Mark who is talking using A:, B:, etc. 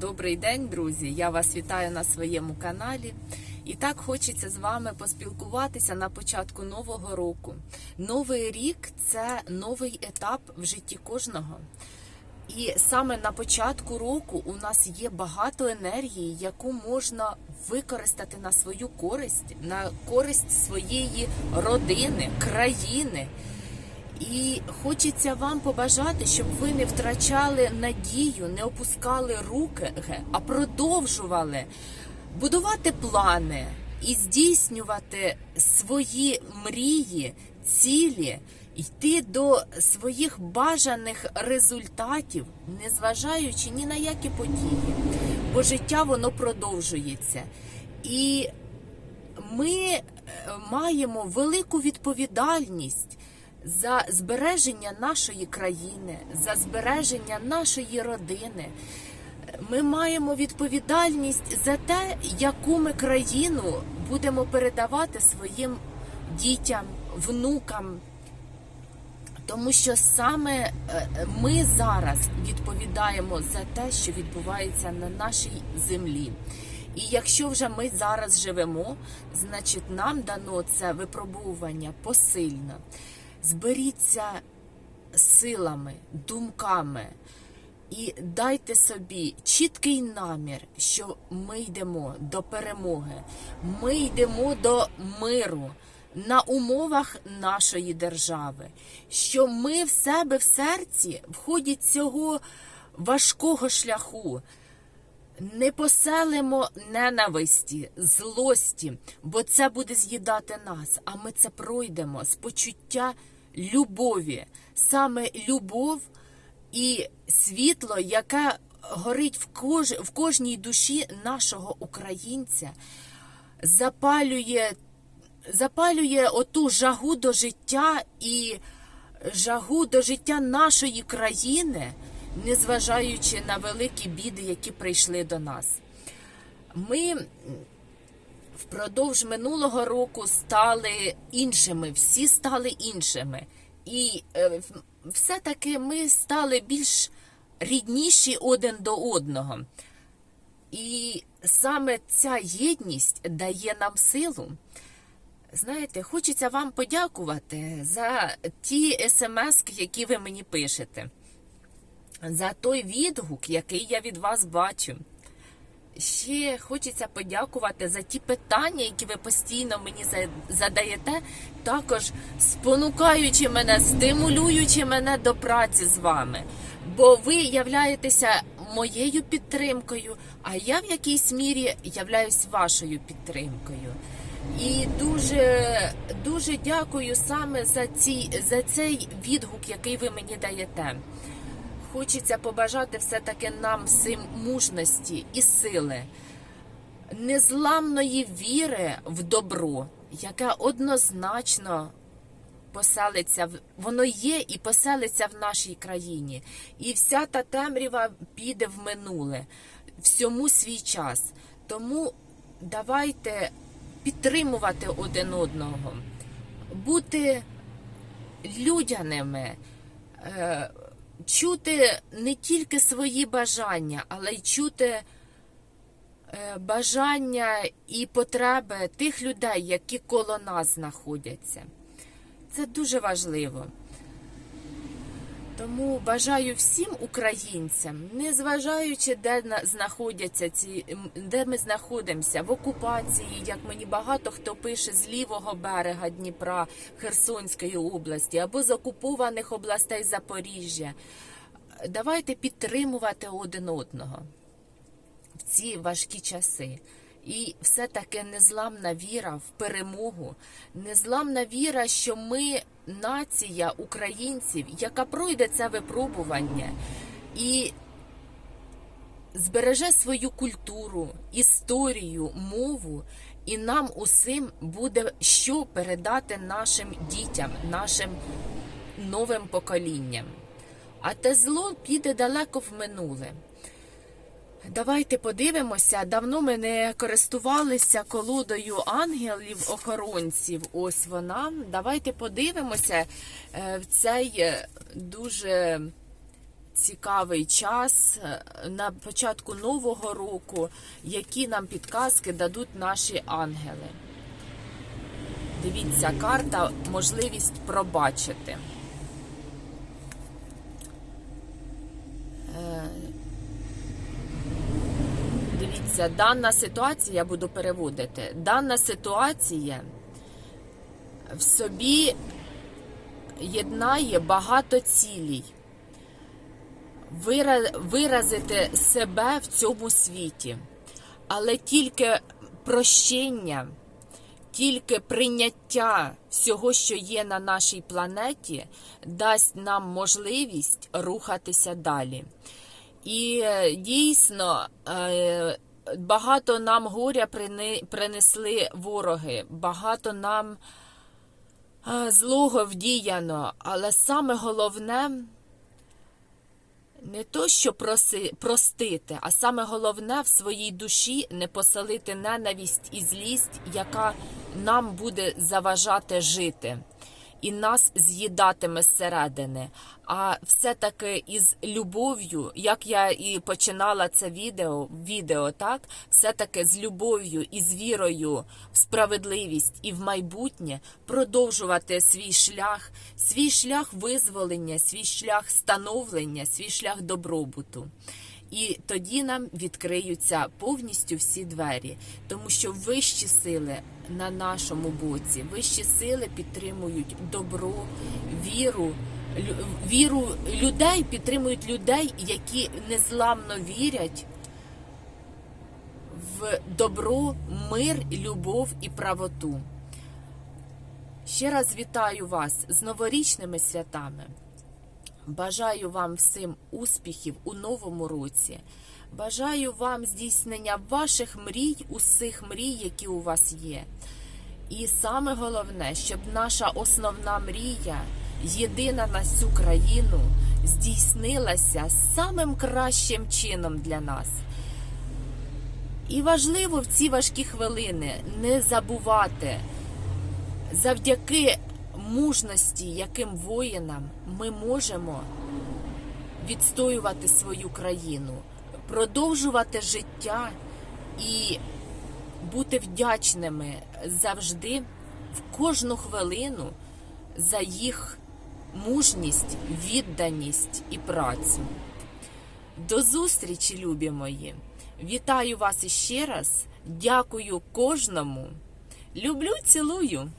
A: Добрий день, друзі! Я вас вітаю на своєму каналі. І так хочеться з вами поспілкуватися на початку нового року. Новий рік це новий етап в житті кожного. І саме на початку року у нас є багато енергії, яку можна використати на свою користь, на користь своєї родини, країни. І хочеться вам побажати, щоб ви не втрачали надію, не опускали руки, а продовжували будувати плани і здійснювати свої мрії, цілі, йти до своїх бажаних результатів, незважаючи ні на які події. Бо життя воно продовжується. І ми е, маємо велику відповідальність за збереження нашої країни, за збереження нашої родини. Ми маємо відповідальність за те, яку ми країну будемо передавати своїм дітям, внукам. Тому що саме е, ми зараз відповідаємо за те, що відбувається на нашій землі. І якщо вже ми зараз живемо, значить нам дано це випробування посильно. Зберіться силами, думками і дайте собі чіткий намір, що ми йдемо до перемоги, ми йдемо до миру на умовах нашої держави, що ми в себе в серці в ході цього важкого шляху. Не поселимо ненависті, злості, бо це буде з'їдати нас. А ми це пройдемо з почуття любові, саме любов і світло, яке горить в, кож... в кожній душі нашого українця, запалює, запалює оту жагу до життя і жагу до життя нашої країни незважаючи на великі біди, які прийшли до нас. Ми впродовж минулого року стали іншими, всі стали іншими. І е, все-таки ми стали більш рідніші один до одного. І саме ця єдність дає нам силу. Знаєте, хочеться вам подякувати за ті смс, які ви мені пишете за той відгук, який я від вас бачу. Ще хочеться подякувати за ті питання, які ви постійно мені задаєте, також спонукаючи мене, стимулюючи мене до праці з вами. Бо ви являєтеся моєю підтримкою, а я в якійсь мірі являюсь вашою підтримкою. І дуже дуже дякую саме за, ці, за цей відгук, який ви мені даєте. Хочеться побажати все-таки нам всім мужності і сили, незламної віри в добро, яка однозначно поселиться воно є і поселиться в нашій країні. І вся та темрява піде в минуле, всьому свій час. Тому давайте підтримувати один одного, бути людяними. Чути не тільки свої бажання, але й чути е, бажання і потреби тих людей, які коло нас знаходяться. Це дуже важливо. Тому бажаю всім українцям, незважаючи, де знаходяться ці, де ми знаходимося в окупації, як мені багато хто пише з лівого берега Дніпра, Херсонської області або з окупованих областей Запоріжжя. Давайте підтримувати один одного в ці важкі часи. І все-таки незламна віра в перемогу, незламна віра, що ми нація українців, яка пройде це випробування і збереже свою культуру, історію, мову, і нам усім буде що передати нашим дітям, нашим новим поколінням. А те зло піде далеко в минуле. Давайте подивимося. Давно ми не користувалися колодою ангелів-охоронців. Ось вона. Давайте подивимося е, в цей е, дуже цікавий час е, на початку нового року, які нам підказки дадуть наші ангели. Дивіться, карта можливість пробачити. Дивіться, дана ситуація, я буду переводити. Дана ситуація в собі єднає багато цілей. Виразити себе в цьому світі. Але тільки прощення, тільки прийняття всього, що є на нашій планеті, дасть нам можливість рухатися далі. І е, дійсно е, багато нам горя принесли вороги, багато нам злого вдіяно, але саме головне не то, що проси, простити, а саме головне в своїй душі не поселити ненависть і злість, яка нам буде заважати жити. І нас з'їдатиме зсередини. А все-таки із любов'ю, як я і починала це відео, відео, так все-таки з любов'ю і з вірою в справедливість і в майбутнє продовжувати свій шлях, свій шлях визволення, свій шлях становлення, свій шлях добробуту. І тоді нам відкриються повністю всі двері, тому що вищі сили на нашому боці, вищі сили підтримують добро, віру, віру людей, підтримують людей, які незламно вірять в добро, мир, любов і правоту. Ще раз вітаю вас з новорічними святами. Бажаю вам всім успіхів у новому році. Бажаю вам здійснення ваших мрій, усіх мрій, які у вас є. І саме головне, щоб наша основна мрія, єдина на всю країну, здійснилася самим кращим чином для нас. І важливо в ці важкі хвилини не забувати, завдяки мужності, яким воїнам ми можемо відстоювати свою країну, продовжувати життя і бути вдячними завжди в кожну хвилину за їх мужність, відданість і працю. До зустрічі, любі мої! Вітаю вас іще раз. Дякую кожному. Люблю, цілую.